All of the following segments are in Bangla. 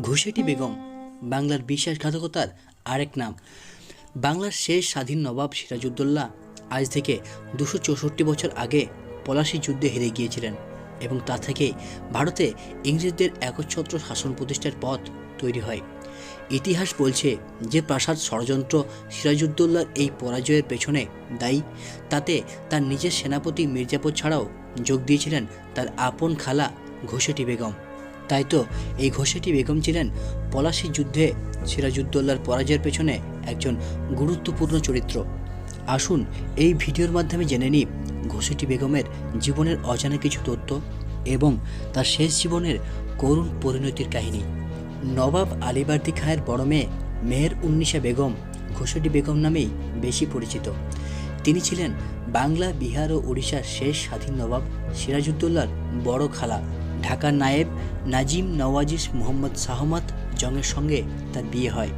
ঘুষেটি বেগম, বাংলার বিশ্বাসঘাতকতার আরেক নাম। বাংলার শেষ স্বাধীন নবাব সিরাজউদ্দৌলা আজ থেকে দুশো চৌষট্টি বছর আগে পলাশী যুদ্ধে হেরে গিয়েছিলেন এবং তা থেকেই ভারতে ইংরেজদের একচ্ছত্র শাসন প্রতিষ্ঠার পথ তৈরি হয়। ইতিহাস বলছে যে প্রাসাদ ষড়যন্ত্র সিরাজউদ্দৌলার এই পরাজয়ের পেছনে দায়ী। তাতে তার নিজের সেনাপতি মির্জাপুর ছাড়াও যোগ দিয়েছিলেন তার আপন খালা ঘোষেটি বেগম। তাই তো এই ঘোষেটি বেগম ছিলেন পলাশী যুদ্ধে সিরাজউদ্দৌলার পরাজয়ের পেছনে একজন গুরুত্বপূর্ণ চরিত্র। আসুন এই ভিডিওর মাধ্যমে জেনে নিই ঘোষেটি বেগমের জীবনের অজানা কিছু তথ্য এবং তার শেষ জীবনের করুণ পরিণতির কাহিনী। নবাব আলিবর্দী খাঁয়ের বড় মেয়ে মেহের উন্নিশা বেগম ঘোষেটি বেগম নামেই বেশি পরিচিত। তিনি ছিলেন বাংলা, বিহার ও উড়িষ্যার শেষ স্বাধীন নবাব সিরাজউদ্দৌলার বড় খালা। ঢাকার নায়েব নাজিম নওয়াজিস মোহাম্মদ শাহমাত জংয়ের সঙ্গে তার বিয়ে হয়।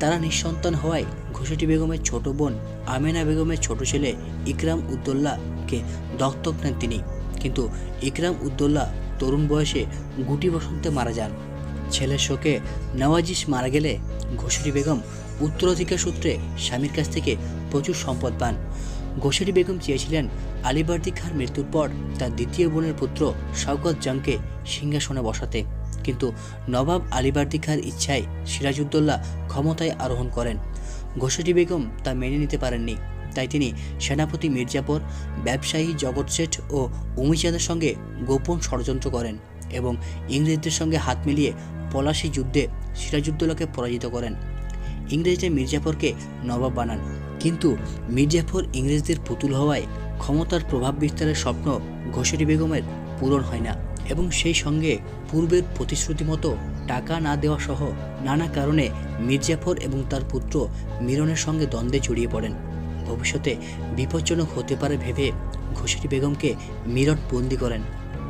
তারা নিঃসন্তান হওয়ায় ঘোষেটি বেগমের ছোট বোন আমেনা বেগমের ছোট ছেলে ইকরাম উদ্দৌল্লাকে দত্তক নেন তিনি। কিন্তু ইকরাম উদ্দৌল্লা তরুণ বয়সে গুটি বসন্তে মারা যান। ছেলের শোকে নওয়াজিস মারা গেলে ঘোষেটি বেগম উত্তরাধিকার সূত্রে স্বামীর কাছ থেকে প্রচুর সম্পদ পান। ঘোষেটি বেগম চেয়েছিলেন আলিবর্দী খাঁর মৃত্যুর পর তার দ্বিতীয় বোনের পুত্র শওকত জংকে সিংহাসনে বসাতে। কিন্তু নবাব আলিবর্দী খাঁর ইচ্ছায় সিরাজউদ্দৌলা ক্ষমতায় আরোহণ করেন। ঘোষেটি বেগম তা মেনে নিতে পারেননি। তাই তিনি সেনাপতি মির্জাপুর, ব্যবসায়ী জগৎ শেঠ ও উমিচাঁদের সঙ্গে গোপন ষড়যন্ত্র করেন এবং ইংরেজদের সঙ্গে হাত মিলিয়ে পলাশী যুদ্ধে সিরাজউদ্দৌলাকে পরাজিত করেন। ইংরেজরা মির্জাফরকে নবাব বানান। কিন্তু মির্জাফর ইংরেজদের পুতুল হওয়ায় ক্ষমতার প্রভাব বিস্তারের স্বপ্ন ঘোষেরি বেগমের পূরণ হয় না এবং সেই সঙ্গে পূর্বের প্রতিশ্রুতি মতো টাকা না দেওয়া সহ নানা কারণে মির্জাফর এবং তার পুত্র মিরনের সঙ্গে দ্বন্দ্বে জড়িয়ে পড়েন। ভবিষ্যতে বিপজ্জনক হতে পারে ভেবে ঘোষেরি বেগমকে মিরন বন্দি করেন।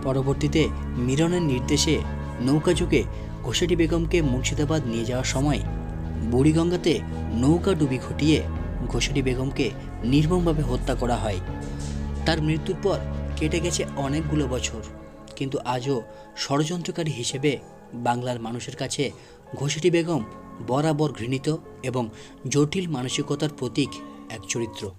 পরবর্তীতে মিরনের নির্দেশে নৌকাযুগে ঘোষেটি বেগমকে মুর্শিদাবাদ নিয়ে যাওয়ার সময় বুড়িগঙ্গাতে নৌকা ডুবি ঘটিয়ে ঘোষেটি বেগমকে নির্মমভাবে হত্যা করা হয়। তার মৃত্যুর পর কেটে গেছে অনেকগুলো বছর। কিন্তু আজও ষড়যন্ত্রকারী হিসেবে বাংলার মানুষের কাছে ঘোষেটি বেগম বরাবর ঘৃণিত এবং জটিল মানসিকতার প্রতীক এক চরিত্র।